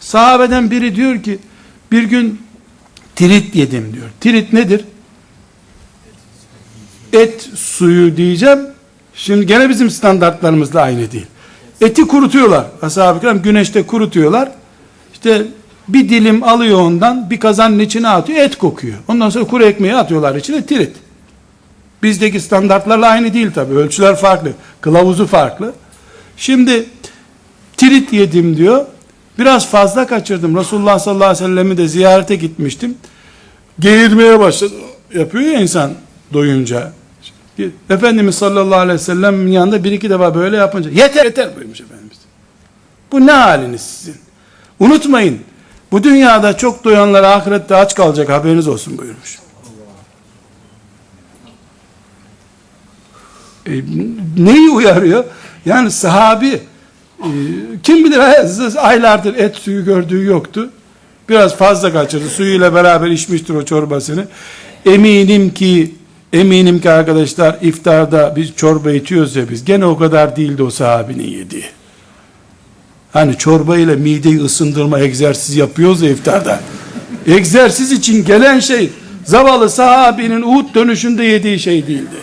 Sahabeden biri diyor ki bir gün tirit yedim diyor. Tirit nedir? Et suyu diyeceğim. Şimdi gene bizim standartlarımızla aynı değil. Eti kurutuyorlar. Ashab-ı kiram güneşte kurutuyorlar. İşte bir dilim alıyor ondan bir kazanın içine atıyor et kokuyor. Ondan sonra kuru ekmeği atıyorlar içine tirit. Bizdeki standartlarla aynı değil tabi. Ölçüler farklı. Kılavuzu farklı. Şimdi tirit yedim diyor. Biraz fazla kaçırdım. Resulullah sallallahu aleyhi ve sellem'i de ziyarete gitmiştim. Geğirmeye başladı. Yapıyor ya insan doyunca. Efendimiz sallallahu aleyhi ve sellem'in yanında bir iki defa böyle yapınca yeter yeter buyurmuş Efendimiz. Bu ne haliniz sizin? Unutmayın. Bu dünyada çok doyanlar ahirette aç kalacak haberiniz olsun buyurmuş. E, neyi uyarıyor? Yani sahabi kim bilir aylardır et suyu gördüğü yoktu. Biraz fazla kaçırdı. Suyuyla beraber içmiştir o çorbasını. Eminim ki eminim ki arkadaşlar iftarda biz çorba içiyoruz ya biz. Gene o kadar değildi o sahabinin yediği. Hani çorba ile mideyi ısındırma egzersizi yapıyoruz ya iftarda. Egzersiz için gelen şey zavallı sahabinin Uhud dönüşünde yediği şey değildi.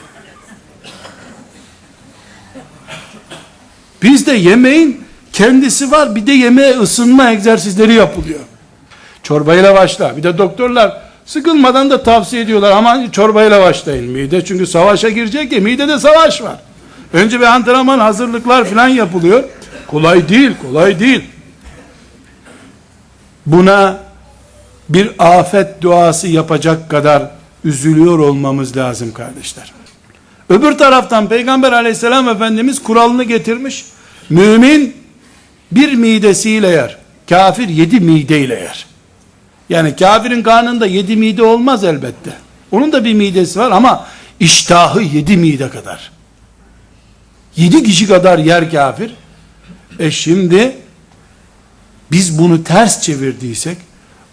Bizde yemeğin kendisi var bir de yemeğe ısınma egzersizleri yapılıyor. Çorbayla başla. Bir de doktorlar sıkılmadan da tavsiye ediyorlar aman çorbayla başlayın. Mide çünkü savaşa girecek ya midede savaş var. Önce bir antrenman hazırlıklar falan yapılıyor. Kolay değil, kolay değil. Buna bir afet duası yapacak kadar üzülüyor olmamız lazım kardeşler. Öbür taraftan Peygamber aleyhisselam efendimiz kuralını getirmiş. Mümin bir midesiyle yer. Kafir yedi mideyle yer. Yani kafirin karnında yedi mide olmaz elbette. Onun da bir midesi var ama iştahı yedi mide kadar. Yedi kişi kadar yer kafir. E şimdi biz bunu ters çevirdiysek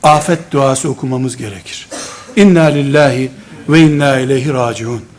afet duası okumamız gerekir. İnna lillahi ve inna ileyhi raciun.